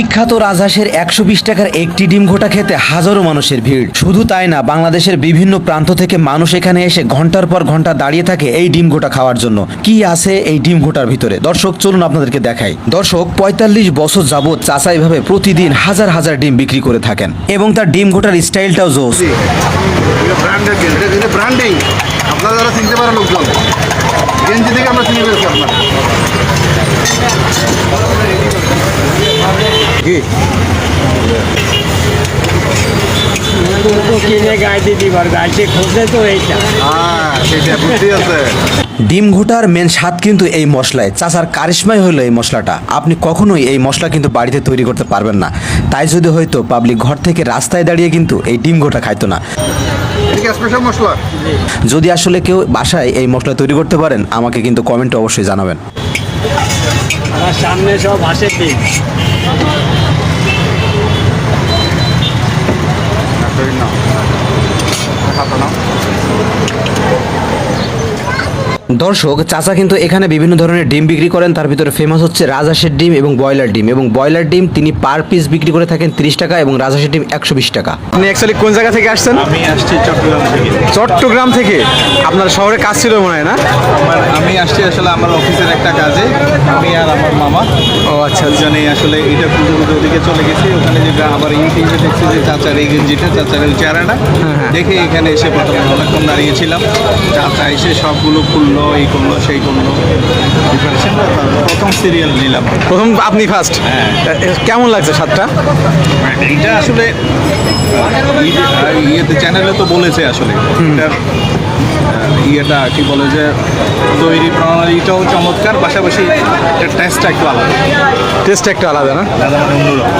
বিখ্যাত রাজহাঁসের একশো বিশ টাকার একটি ডিম ঘোটা খেতে হাজারো মানুষের ভিড়। শুধু তাই না, বাংলাদেশের বিভিন্ন প্রান্ত থেকে মানুষ এখানে এসে ঘণ্টার পর ঘণ্টা দাঁড়িয়ে থাকে এই ডিম ঘোটা খাওয়ার জন্য। কি আছে এই ডিম ঘোটার ভিতরে? দর্শক, চলুন আপনাদেরকে দেখাই। দর্শক, পঁয়তাল্লিশ বছর যাবৎ চাচা এভাবে প্রতিদিন হাজার হাজার ডিম বিক্রি করে থাকেন। এবং তার ডিম ঘোটার স্টাইলটাও জোস। আপনারা চিনতে পারেন লোকজন, গেঞ্জি থেকে আমরা চিনে পেয়েছি আপনার কি হ্যাঁ সেটা বুদ্ধি আছে। ডিম ঘোটার মেন স্বাদ কিন্তু এই মশলায়। চাচার কারিশমাই হলো এই মশলাটা। আপনি কখনোই এই মশলা কিন্তু বাড়িতে তৈরি করতে পারবেন না। তাই যদি হয়তো পাবলিক ঘর থেকে রাস্তায় দাঁড়িয়ে কিন্তু এই ডিম ঘোটা খাইতো না। মশলা? যদি আসলে কেউ বাসায় এই মশলা তৈরি করতে পারেন আমাকে কিন্তু কমেন্টে অবশ্যই জানাবেন। আমার সামনে সব আসে দিন না খাতা নাও দর্শক চাচা কিন্তু এখানে বিভিন্ন ধরনের ডিম বিক্রি করেন। তার ভিতরে ফেমাস হচ্ছে রাজহাঁসের ডিম এবং ব্রয়লার ডিম। এবং ব্রয়লার ডিম তিনি পার পিস বিক্রি করে থাকেন তিরিশ টাকা এবং রাজহাঁসের ডিম একশো বিশ টাকা। আপনি অ্যাকচুয়ালি কোন জায়গা থেকে আসছেন? আমি আসছি চট্টগ্রাম থেকে। চট্টগ্রাম থেকে? আপনার শহরে কাজ ছিল মনে হয় না? আমার আমি আসছি আসলে আমার অফিসের একটা কাজে আমি আর আমার মামা। ও আচ্ছা দুজনেই আসলে এটা খুঁজে খুঁজে ওদিকে চলে গেছি। ওখানে যেটা আবার দেখছি যে চাচার এই গেঞ্জিটা চাচার ওই চেহারাটা। দেখে এখানে এসে প্রথমে অনেকক্ষণ দাঁড়িয়েছিলাম। চাচা এসে সবগুলো খুললো এই করল সেই করল। প্রথম সিরিয়াল নিলাম। প্রথম আপনি ফার্স্ট হ্যাঁ। কেমন লাগছে স্বাদটা? এইটা আসলে ইয়েতে চ্যানেলে তো বলেছে আসলে। এটার ইয়েটা কি বলে যে তৈরি প্রণালীটাও চমৎকার পাশাপাশি টেস্টটা একটু আলাদা। টেস্ট একটা আলাদা না? মানে অন্যরকম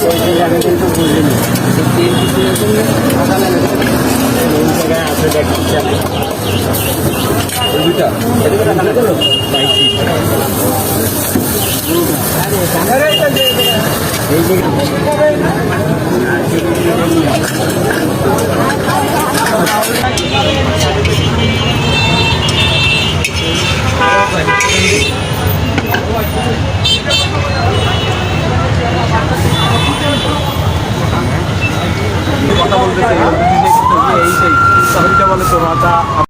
হাত আমি কিন্তু বুঝিনি তিন পিসের জন্য তিন জায়গায় আছে দেখছি এই যে কথা বলতেছে এই সেই বলে তো